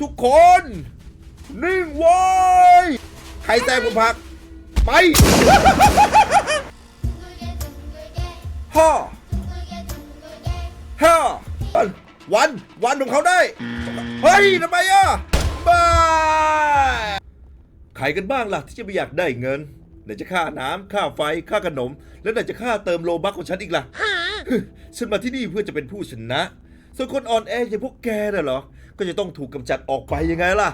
ทุกคน นิ่งไว้ใครแซงผมผลัก ไปฮ่าฮ่าวันวันของเขาได้ เฮ้ยทำไมอะบ้าใครกันบ้างล่ะที่จะไม่อยากได้เงินไหนจะค่าน้ำค่าไฟค่าขนม แล้วไหนจะค่าเติมโลบัคของฉันอีกล่ะฉันมาที่นี่เพื่อจะเป็นผู้ชนะ ส่วนคนอ่อนแออย่างพวกแกน่ะเหรอ ก็จะต้องถูกกำจัดออกไปยังไงล่ะ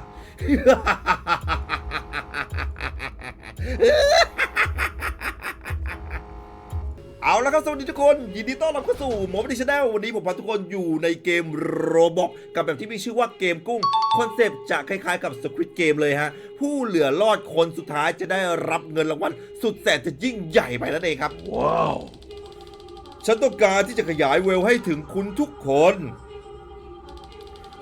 เอาละครับสวัสดีทุกคน ยินดีต้อนรับเข้าสู่หมอปฏิชแนลวันนี้ผมพาทุกคนอยู่ในเกมโรบอกกับแบบที่มีชื่อว่าเกมกุ้ง คอนเซปต์จะคล้ายๆกับ Squid Game เลยฮะ ผู้เหลือรอดคนสุดท้ายจะได้รับเงินรางวัลสุดแสนจะยิ่งใหญ่ไปนั่นเองครับ ว้าว ฉันต้องการที่จะขยายเวลให้ถึงคุณทุกคน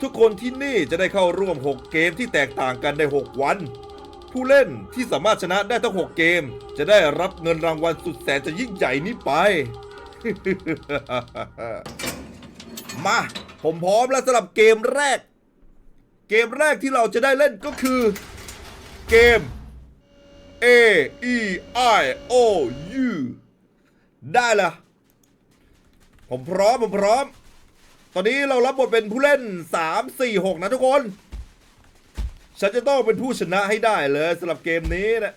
ทุกคนที่นี่จะได้เข้าร่วม 6 เกมที่แตกต่างกันใน 6 วัน ผู้เล่นที่สามารถชนะได้ทั้ง 6 เกม จะได้รับเงินรางวัลสุดแสนจะยิ่งใหญ่นี้ไป มา ผมพร้อมแล้วสำหรับเกมแรก เกมแรกที่เราจะได้เล่นก็คือ เกม A E I O U ได้ละผมพร้อม ผมพร้อม ตอนนี้เรารับบทเป็นผู้เล่น 3 4 6 นะทุกคน ฉันจะต้องเป็นผู้ชนะให้ได้เลยสำหรับเกมนี้นะ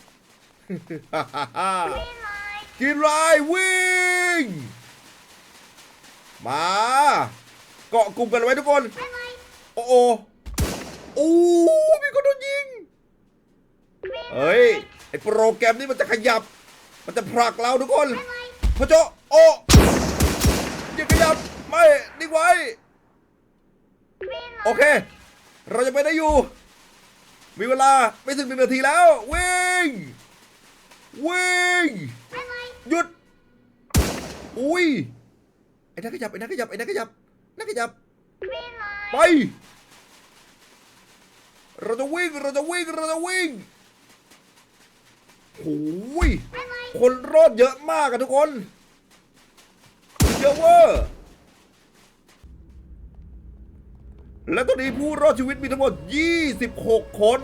กินไรวิ่ง มา เกาะกลุ่มกันไว้ทุกคน โอ้โอโอ้มีคนโดนยิง เฮ้ย ไอโปรแกรมนี้มันจะขยับ มันจะผลักเราทุกคนพระเจ้าโอ้อย่าขยับ ไม่นิ่งไว้ โอเค เราจะไปได้อยู่ มีเวลาไม่ถึงหนึ่งนาทีแล้ว วิ่ง วิ่ง หยุด อุ้ย ไอ้นักขยับ ไอ้นักขยับ ไอ้นักขยับ นักขยับ ไป เราจะวิ่ง เราจะวิ่ง เราจะวิ่งโอ้ยคนรอดเยอะมากอะทุกคน เยอะเวอร์ และตอนนี้ผู้รอดชีวิตมีทั้งหมด 26 คน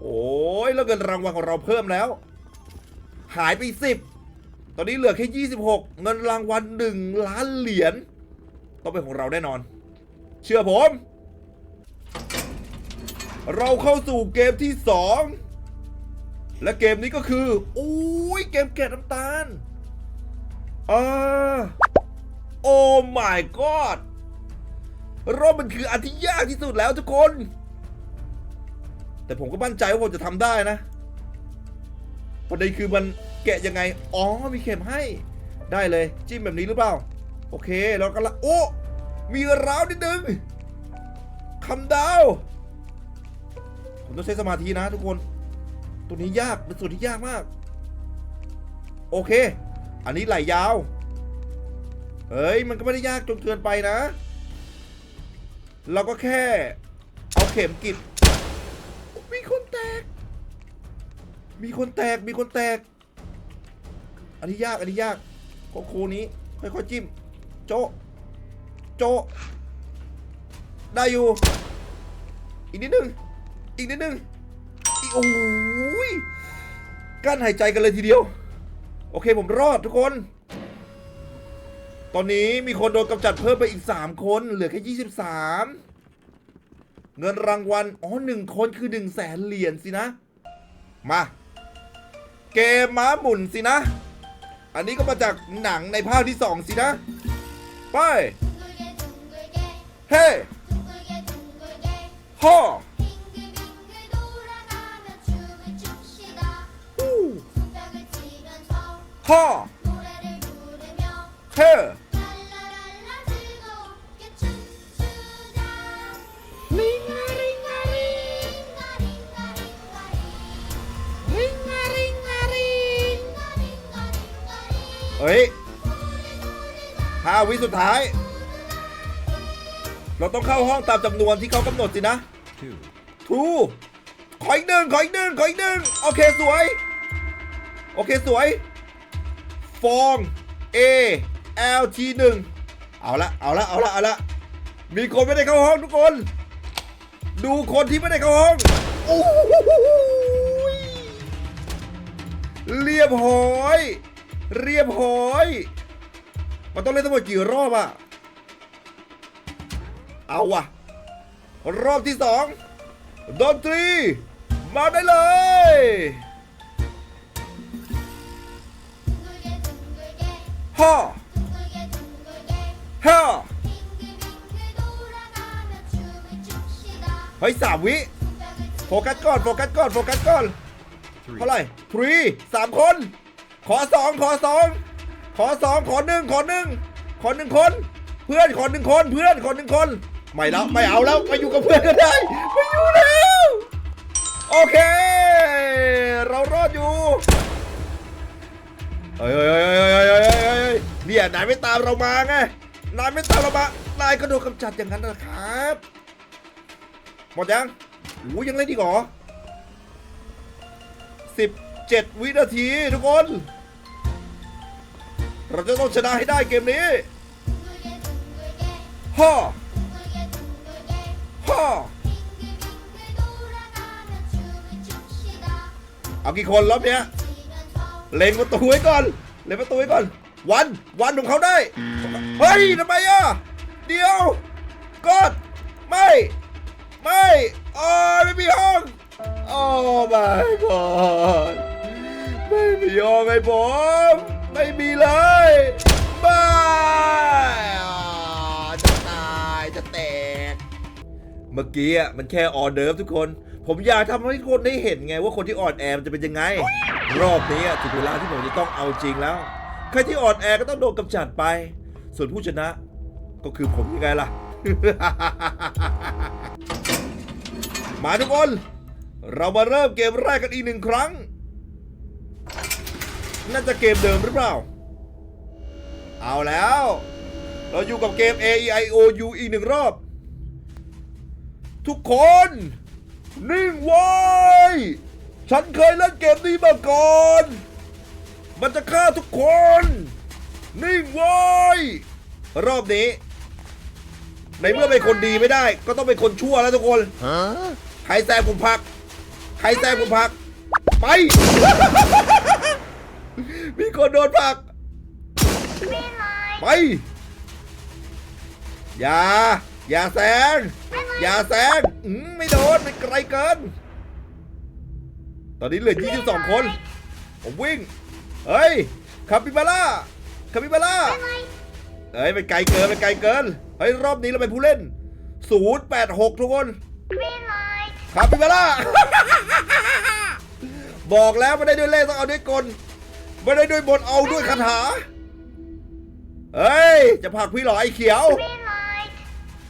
โอ้ยแล้วเงินรางวัลของเราเพิ่มแล้ว หายไป 10 ตอนนี้เหลือแค่ 26 เงินรางวัล1ล้านเหรียญต้องเป็นของเราแน่นอน เชื่อผม เราเข้าสู่เกมที่ 2 และเกมนี้ก็คืออุ้ยเกมแกะน้ำตาลอ่าโอ้ my god รอบมันคืออันที่ยากที่สุดแล้วทุกคน แต่ผมก็มั่นใจว่าผมจะทำได้นะประเด็นคือมันแกะยังไง อ๋อ มีเข็มให้ ได้เลย จิ้มแบบนี้หรือเปล่า โอเค แล้วก็ละ โอ้ มีร้าวนิดนึงคำดาว ผมต้องใช้สมาธินะทุกคน ตัวนี้ยาก เป็นส่วนที่ยากมาก โอเค อันนี้ไหลยาว เฮ้ย มันก็ไม่ได้ยากจนเกินไปนะ เราก็แค่เอาเข็มกรีดมีคนแตก มีคนแตก มีคนแตก อันนี้ยาก อันนี้ยากโคโคนี้ ค่อยๆจิ้ม โจะโจะได้อยู่ อีกนิดนึง อีกนิดนึง อีกโอ้ยกั้นหายใจกันเลยทีเดียว โอเคผมรอดทุกคน ตอนนี้มีคนโดนกำจัดเพิ่มไปอีก 3 คน เหลือแค่ 23 เงินรางวัล อ๋อหนึ่งคนคือ1นึ่งแสนเหรียญสินะ มา เกมม้าหมุนสินะ อันนี้ก็มาจากหนังในภาคที่ 2 สินะ ไป เฮ้ฮ่อฮ่อ เฮ้เฮ้ยห้าวิสุดท้าย เราต้องเข้าห้องตามจำนวนที่เขากำหนดสินะ two, ทูขออีกหนึ่งขออีกหนึ่งขออีกหนึ่งโอเคสวย โอเคสวย ฟอง A L T หนึ่งเอาละเอาละเอาละเอาละมีคนไม่ได้เข้าห้องทุกคน ดูคนที่ไม่ได้เข้าห้องโอ้เรียบหอย เรียบหอย มันต้องเล่นทั้งหมดกี่รอบอะเอาวะรอบที่สองดนตรี มาได้เลยฮ่า ฮ่าเฮ้ยสามวิ โฟกัสก่อน โฟกัสก่อน โฟกัสก่อน เท่าไหร่ทรีสามคน ขอสองขอสองขอสองขอหนึ่งขอหนึ่งขอหนึ่งคน เพื่อนขอหนึ่งคนเพื่อนขอหนึ่งคนไม่แล้วไม่เอาแล้วไปอยู่กับเพื่อนก็ได้ไม่อยู่แล้วโอเค เรารอดอยู่เฮ้ยเฮ้ยเฮ้ยเฮ้ยเฮ้ยเฮ้ยเฮ้ยเนี่ยนายไม่ตามเรามาไง นายไม่ตามเรามานายก็โดนกำจัดอย่างนั้นนะครับ หมดยังโอ้ยยังเล่นอีกเหรอ17วินาทีทุกคน เราจะต้องชนะให้ได้เกมนี้ฮ่าฮ่าเอากี่คนรอบเนี้ยเล็งประตูไว้ก่อน เล็งประตูไว้ก่อน วัน วันของเขาได้ เฮ้ยทำไมอะ เดี๋ยวกดไม่ ไม่โอ้ยไม่มีห้อง โอ้ my god ไม่มีห้องไอ้ผม ไม่มีเลยไม่อ่าจะตายจะแตก เมื่อกี้อะมันแค่ออเดิร์ฟทุกคน ผมอยากทำให้ทุกคนได้เห็นไงว่าคนที่อ่อนแอมันจะเป็นยังไง รอบนี้อะถึงเวลาที่ผมจะต้องเอาจริงแล้ว ใครที่อ่อนแอก็ต้องโดนกำจัดไป ส่วนผู้ชนะ ก็คือผมยังไงล่ะ มาทุกคน เรามาเริ่มเกมแรกกันอีกหนึ่งครั้ง น่าจะเกมเดิมหรือเปล่า เอาแล้ว เราอยู่กับเกม A E I O U อีกหนึ่งรอบ ทุกคน นิ่งไว้ ฉันเคยเล่นเกมนี้มาก่อน มันจะฆ่าทุกคน นิ่งไว้รอบนี้ ในเมื่อเป็นคนดีไม่ได้ ก็ต้องเป็นคนชั่วแล้วทุกคนใครแซงผมพัก ใครแซงผมพัก ไป มีคนโดนผลัก ไป อย่า อย่าแซง อย่าแซงอืมไม่โดนไม่ไกลเกิน ตอนนี้เหลือ 22 คน ผมวิ่ง เฮ้ยคาปิบาร่า คาปิบาร่าเฮ้ยไปไกลเกินไปไกลเกินเฮ้ยรอบนี้เราเป็นผู้เล่น 086 ทุกคนครับพี่เบลล่าบอกแล้วไม่ได้ด้วยเล่ห์ต้องเอาด้วยกลไม่ได้ด้วยบนเอาด้วยคาถาเฮ้ย จะผลักพี่เหรอไอ้เขียว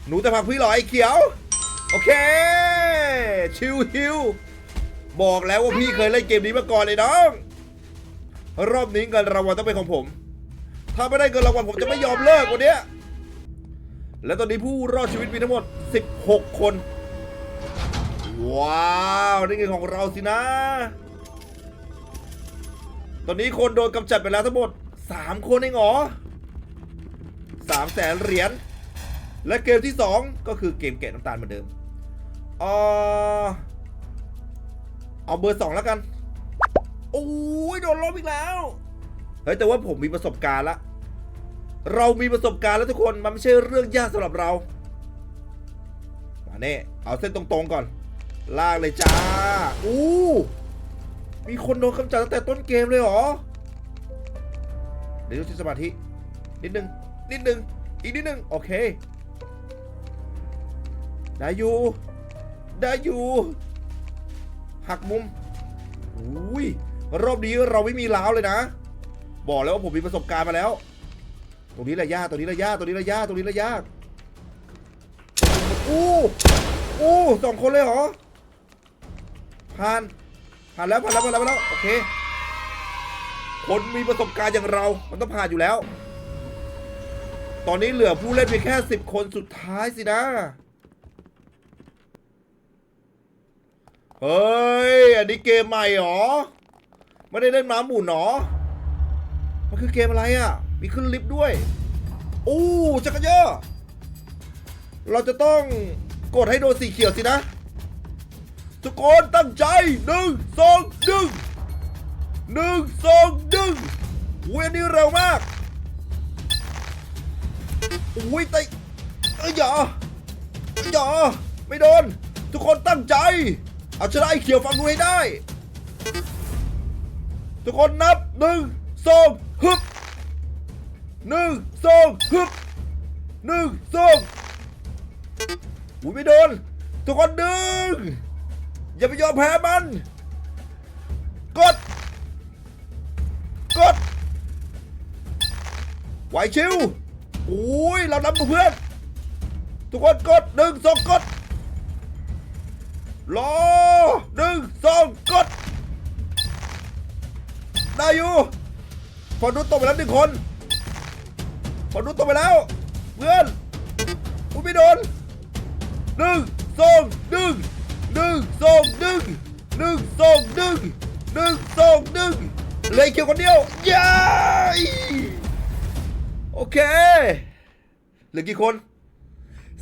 หนูจะผลักพี่เหรอไอ้เขียว โอเค ชิวฮิวบอกแล้วว่าพี่เคยเล่นเกมนี้มาก่อนเลยน้อง รอบนี้เงินรางวัลต้องเป็นของผม ถ้าไม่ได้เงินรางวัลผมจะไม่ยอมเลิกวันนี้และตอนนี้ผู้รอดชีวิตมีทั้งหมด 16 คน ว้าวนี่เงินของเราสินะ ตอนนี้คนโดนกำจัดไปแล้วทั้งหมด 3 คนเองเหรอสามแสนเหรียญ และเกมที่ 2 ก็คือเกมแกะน้ำตาลเหมือนเดิมเออเอาเบอร์สองแล้วกัน โอ้ยโดนลบอีกแล้ว เฮ้ย แต่ว่าผมมีประสบการณ์ละ เรามีประสบการณ์แล้วทุกคนมันไม่ใช่เรื่องยากสำหรับเรามาเน่เอาเส้นตรงๆก่อน ลากเลยจ้าอู้มีคนโดนกำจัดตั้งแต่ต้นเกมเลยเหรอเดี๋ยวดูที่สมาธินิดนึงนิดนึงอีกนิดนึงโอเค ได้อยู่ ได้อยู่ หักมุมอุ้ยรอบนี้เราไม่มีล้าวเลยนะ บอกแล้วว่าผมมีประสบการณ์มาแล้ว ตรงนี้แหละยากตรงนี้แหละยากตรงนี้แหละยากตรงนี้แหละยากอู้อู้สองคนเลยเหรอผ่านผ่านแล้วผ่านแล้วผ่านแล้วผ่านแล้วโอเคคนมีประสบการณ์อย่างเรา มันต้องผ่านอยู่แล้ว ตอนนี้เหลือผู้เล่นเพียงแค่สิบคนสุดท้ายสินะ เฮ้ย อันนี้เกมใหม่เหรอ ไม่ได้เล่นม้าหมุนเหรอ มันคือเกมอะไรอะ มีขึ้นลิฟต์ด้วยอู้จักรยานเราจะต้องกดให้โดนสีเขียวสินะ ทุกคนตั้งใจหนึ่งสองหนึ่งหนึ่งสองหนึ่งเวยนนี้เร็วมากอุ้ยไตเอ้ยอย่าอย่าไม่โดน ทุกคนตั้งใจ เอาชนะไอ้เขียวฟังดูให้ได้ ทุกคนนับหนึ่งสอง หนึ่งสองฮึบหนึ่งสองอุ้ยไม่โดนทุกคนดึง อย่าไปยอมแพ้มัน กด กดไหวชิวอุ้ยเรานำเพื่อน ทุกคนกดหนึ่งสองกดรอหนึ่งสองกด ได้อยู่พอนุตตกไปแล้วหนึ่งคน พอนุตตกไปแล้ว เพื่อนอุ้ยไม่โดนหนึ่งสองหนึ่งหนึ่งสองหนึ่งหนึ่งสองหนึ่งหนึ่งสองหนึ่งเลยเคียวคนเดียวย้โอเคเหลือกี่คน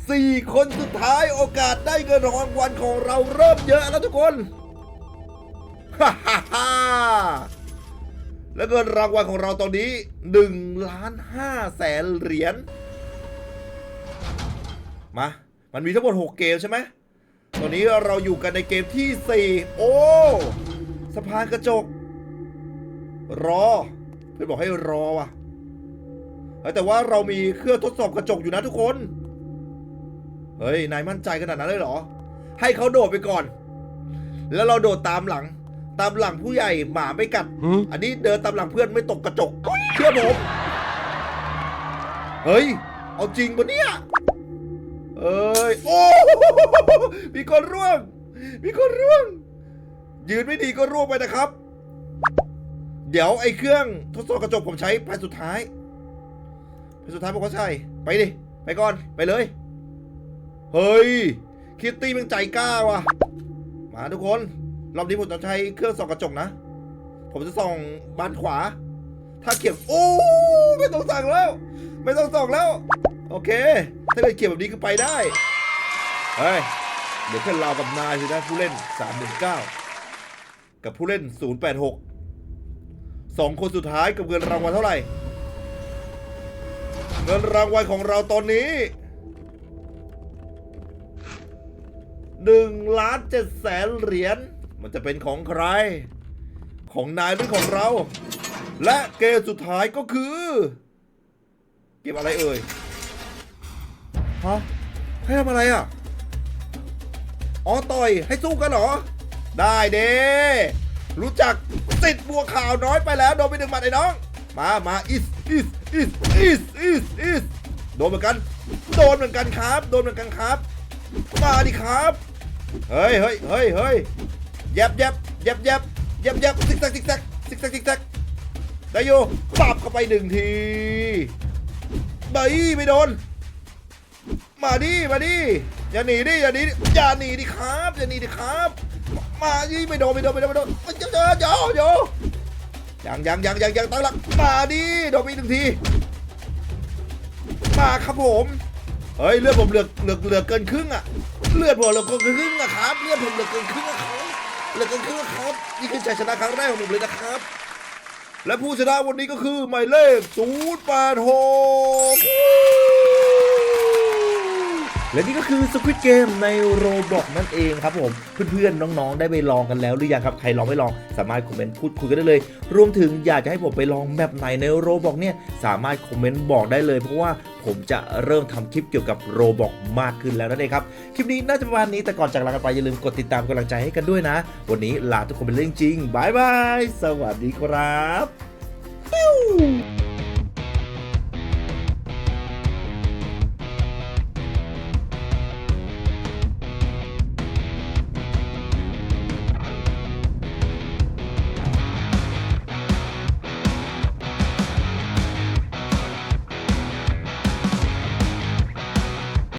สี่คนสุดท้ายโอกาสได้เงินรางวัลของเราเริ่มเยอะแล้วทุกคนฮ่าฮ่าฮ่า และเงินรางวัลของเราตอนนี้1ล้าน5แสนเหรียญมา มันมีทั้งหมด 6 เกมใช่ไหมตอนนี้เราอยู่กันในเกมที่ 4 โอ้สะพานกระจก รอเพื่อนบอกให้รอว่ะแต่ว่าเรามีเครื่องทดสอบกระจกอยู่นะทุกคน เฮ้ย นายมั่นใจขนาดนั้นเลยเหรอ ให้เขาโดดไปก่อน แล้วเราโดดตามหลัง ตามหลังผู้ใหญ่หมาไม่กัด อันนี้เดินตามหลังเพื่อนไม่ตกกระจกเชื่อผม เฮ้ย เอาจริงปะเนี่ยเอ้ย โอ้ มีคนร่วง มีคนร่วง ยืนไม่ดีก็ร่วงไปนะครับ เดี๋ยวไอ้เครื่องทดสอบกระจกผมใช้แผ่นสุดท้ายแผ่นสุดท้ายผมก็ใช่ ไปดิ ไปก่อน ไปเลย เฮ้ย คิตตี้มันใจกล้าว่ะ มาทุกคน รอบนี้ผมจะใช้เครื่องส่องกระจกนะ ผมจะส่องบานขวา ถ้าเขียบโอ้ไม่ต้องสั่งแล้ว ไม่ต้องส่องแล้ว โอเค ถ้าเกิดเขียบแบบนี้ก็ไปได้ เฮ้ย เดี๋ยวแค่เราวกับนายสินะผู้เล่น 319 กับผู้เล่น 086สองคนสุดท้ายกับเงินรางวัลเท่าไหร่ เงินรางวัลของเราตอนนี้หนึ่งล้านเจ็ดแสนเหรียญ มันจะเป็นของใคร ของนายหรือของเรา และเกมสุดท้ายก็คือ เกมอะไรเอ่ยฮะให้ทำอะไรอะอ๋อต่อยให้สู้กันเหรอ ได้เด้รู้จักติดบัวขาวน้อยไปแล้วโดนไปหนึ่งหมัดไอ้น้อง มามาอิสอิสอิสอิสอิสอิสโดนเหมือนกัน โดนเหมือนกันครับ โดนเหมือนกันครับ มาดิครับ เฮ้ยเฮ้ยเฮ้ยเฮ้ย ยบแยบแยบแยบแยบแยบซิกแซกซิกแซกซิกแซกซิกแซกได้อยู่ปับเข้าไปหนึ่งทีไปไม่โดน มาดิมาดิอย่าหนีดิอย่าหนีดิอย่าหนีดิครับอย่าหนีดิครับ มาดิไม่โดนไม่โดนไม่โดนไม่โดนเจ้าเจ้าเจ้าเจ้ายังยังยังยังยังตั้งหลักมาดิโดนไปหนึ่งที มาครับผมเฮ้ยเลือดผมเหลือเหลือเหลือเกินครึ่งอะเลือดผมเหลือเกินครึ่งอะครับเลือดผมเหลือเกินครึ่งอะครับ เหลือเกินครึ่งอครับ นี่คือชัยชนะครั้งแรกของผมเลยนะครับ และผู้ชนะวันนี้ก็คือหมายเลข0 8 6 และนี่ก็คือ Squid Game ในโรบอกนั่นเองครับผมเพื่อนๆน้องๆ ได้ไปลองกันแล้วหรือยังครับใครลองไม่ลอง สามารถคอมเมนต์พูดคุยกันได้เลย รวมถึงอยากจะให้ผมไปลองแบบไหนในโรบอกเนี่ยสามารถคอมเมนต์บอกได้เลย เพราะว่าผมจะเริ่มทำคลิปเกี่ยวกับโรบอกมากขึ้นแล้วนั่นเองครับ คลิปนี้น่าจะประมาณนี้แต่ก่อนจากลากันไปอย่าลืมกดติดตามกำลังใจให้กันด้วยนะ วันนี้ลาทุกคนไปเรื่องจริงบายบาย สวัสดีครับ